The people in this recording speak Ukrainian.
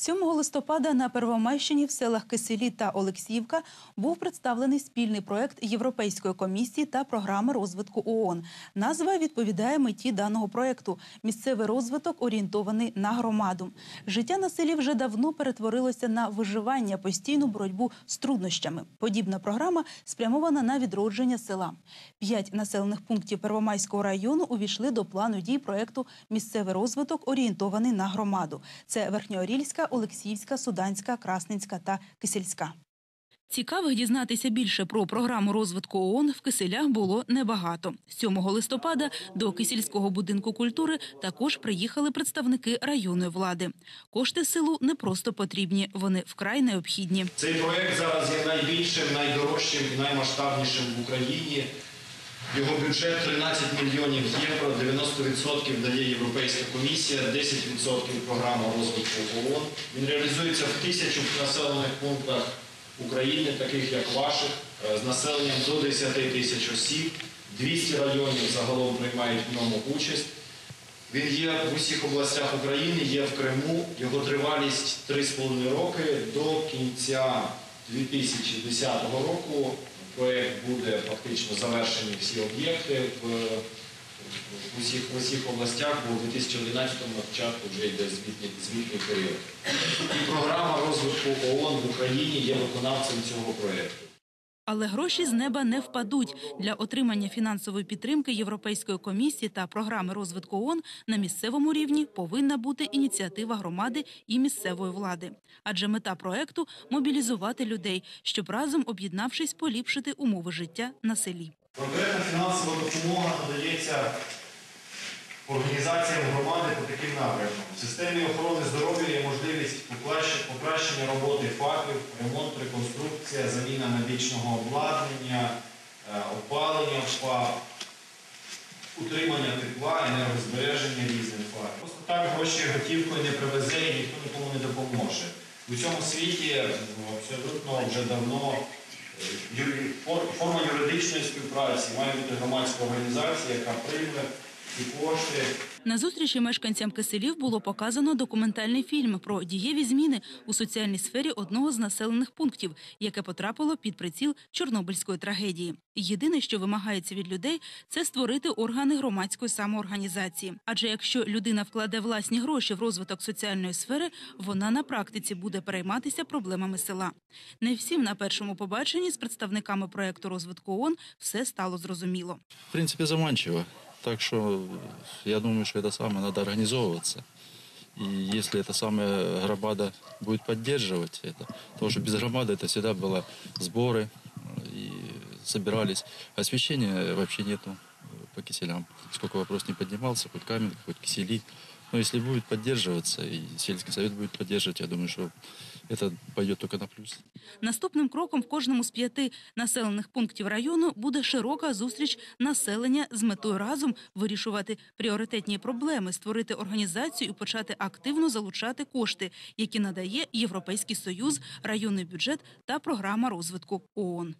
7 листопада на Первомайщині в селах Киселі та Олексіївка був представлений спільний проект Європейської комісії та програми розвитку ООН. Назва відповідає меті даного проекту – місцевий розвиток, орієнтований на громаду. Життя на селі вже давно перетворилося на виживання, постійну боротьбу з труднощами. Подібна програма спрямована на відродження села. П'ять населених пунктів Первомайського району увійшли до плану дій проекту Місцевий розвиток орієнтований на громаду. Це Верхньоорільська, Олексіївська, Суданська, Красненська та Кисельська. Цікавих дізнатися більше про програму розвитку ООН в Киселях було небагато. 7 листопада до Кисельського будинку культури також приїхали представники районної влади. Кошти селу не просто потрібні, вони вкрай необхідні. Цей проект зараз є найбільшим, найдорожчим і наймасштабнішим в Україні. Його бюджет 13 мільйонів євро, 90% дає Європейська комісія, 10% програма розвитку ООН. Він реалізується в тисячу населених пунктах України, таких як ваших, е, з населенням до 10 тисяч осіб. 200 районів загалом приймають в ньому участь. Він є в усіх областях України, є в Криму. Його тривалість 3,5 роки. До кінця 2010 року проєкт буде фактично завершені всі об'єкти в, в, усіх, в усіх областях, бо в 2011 на початку вже йде звітний, звітний період. І програма розвитку ООН в Україні є виконавцем цього проєкту. Але гроші з неба не впадуть. Для отримання фінансової підтримки Європейської комісії та програми розвитку ООН на місцевому рівні повинна бути ініціатива громади і місцевої влади. Адже мета проекту мобілізувати людей, щоб разом об'єднавшись, поліпшити умови життя на селі. Конкретна фінансова допомога надається організаціям громади по таким напрямкам. В системі охорони здоров'я є можливість покращення роботи ФАПів, ремонт, реконструкція, заміна медичного обладнання, е, опалення в ФАП, утримання тепла, енергозбереження різних ФАП. Просто так гроші готівкою не привезе і ніхто нікому не допоможе. У цьому світі ну, абсолютно вже давно е, форма юридичної співпраці має бути громадська організація, яка прийме ці кошти. На зустрічі мешканцям Киселів було показано документальний фільм про дієві зміни у соціальній сфері одного з населених пунктів, яке потрапило під приціл Чорнобильської трагедії. Єдине, що вимагається від людей, це створити органи громадської самоорганізації. Адже якщо людина вкладе власні гроші в розвиток соціальної сфери, вона на практиці буде перейматися проблемами села. Не всім на першому побаченні з представниками проекту розвитку ООН все стало зрозуміло. в принципе, заманчиво. Так что я думаю, что это самое надо организовываться. И если эта самая громада будет поддерживать это, потому что без громады это всегда было сборы э, и собирались. Освещения вообще нету э, по киселям. Сколько вопрос не поднимался, хоть камень, хоть кисели. Но если будет поддерживаться, и сельский совет будет поддерживать, я думаю, что это пойдет только на плюс. Наступним кроком в кожному з п'яти населених пунктів району буде широка зустріч населення з метою разом вирішувати пріоритетні проблеми, створити організацію і почати активно залучати кошти, які надає Європейський союз, районний бюджет та програма розвитку ООН.